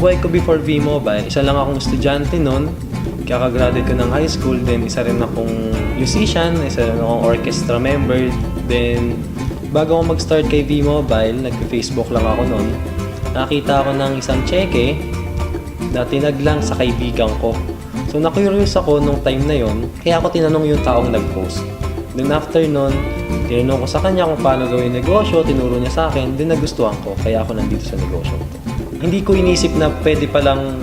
buhay ko before V-Mobile, isa lang akong estudyante noon. Kakagraduate ko ng high school, then isa rin akong musician, isa rin akong orchestra member. Then, bago ako mag-start kay V-Mobile, nag-Facebook lang ako noon. Nakita ako ng isang cheque na tinaglang sa kaibigan ko. So, na-curious ako nung time na yon, kaya ako tinanong yung taong nag-post. Then after nun, tinanong ko sa kanya kung paano gawin negosyo, tinuro niya sa akin, then nagustuhan ko, kaya ako nandito sa negosyo. Hindi ko inisip na pwede palang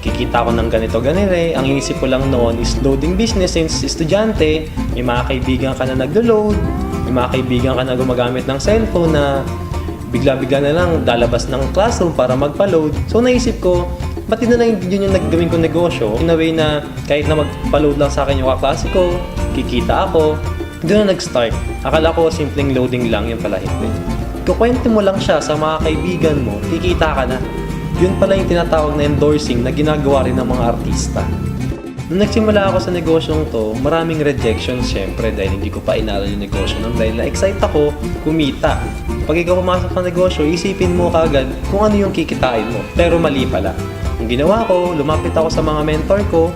kikita ko ng ganito ganire. Ang inisip ko lang noon is loading business since estudyante, may mga kaibigan ka na naglo-load, may mga kaibigan ka na gumagamit ng cellphone na bigla-bigla na lang lalabas ng classroom para magpa-load. So naisip ko, ba't na lang yun yung naggawin kong negosyo? In a way na kahit na magpa-load lang sa akin yung kaklase ko, kikita ako, doon na nag-start. Akala ko simpleng loading lang, yung pala hindi. Kukwento mo lang siya sa mga kaibigan mo, kikita ka na. Yun pala yung tinatawag na endorsing na ginagawa rin ng mga artista. Nung nagsimula ako sa negosyong to, maraming rejections syempre dahil hindi ko pa inaral yung negosyo nung dahil na-excite ako kumita. Pag ikaw pumasok sa negosyo, isipin mo kagad kung ano yung kikitain mo. Pero mali pala. Ang ginawa ko, lumapit ako sa mga mentor ko,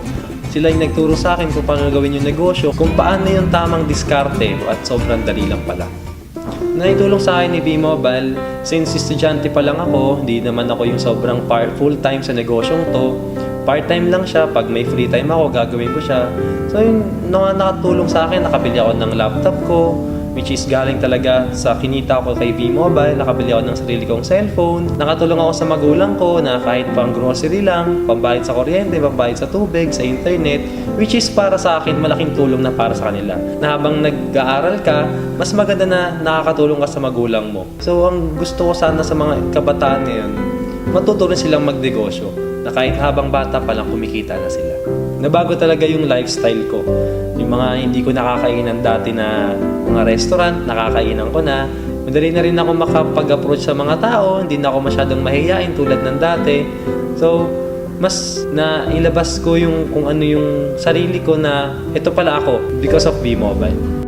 sila yung nagturo sa akin kung paano gawin yung negosyo, kung paano yung tamang diskarte at sobrang dali lang pala. Naitulong sa akin ni B-Mobile, since estudyante pa lang ako, hindi naman ako yung sobrang par full-time sa negosyong to. Part-time lang siya, pag may free time ako, gagawin ko siya. So yun, nakatulong sa akin, nakabili ako ng laptop ko, which is galing talaga sa kinita ko kay V-Mobile, nakabili ako ng sarili kong cellphone, nakatulong ako sa magulang ko na kahit pang grocery lang, pambayad sa kuryente, pambayad sa tubig, sa internet, which is para sa akin malaking tulong na para sa kanila. Na habang nag-aaral ka, mas maganda na nakakatulong ka sa magulang mo. So ang gusto ko sana sa mga kabataan ngayon, matuto rin silang magnegosyo na kahit habang bata pa lang kumikita na sila. Nabago talaga yung lifestyle ko. Yung mga hindi ko nakakainan dati na mga restaurant, nakakainan ko na. Madali na rin ako makapag-approach sa mga tao, hindi na ako masyadong mahihain tulad ng dati. So, mas na ilabas ko yung kung ano yung sarili ko na ito pala ako because of B-Mobile.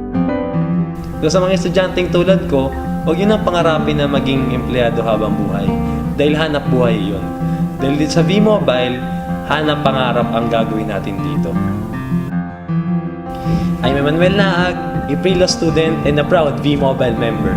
So sa mga estudyanteng tulad ko, huwag yun ang pangarapin na maging empleyado habang buhay. Dahil hanap buhay yun. Dahil sa V-Mobile, hanap pangarap ang gagawin natin dito. I'm Emmanuel Naag, a pre-law student and a proud V-Mobile member.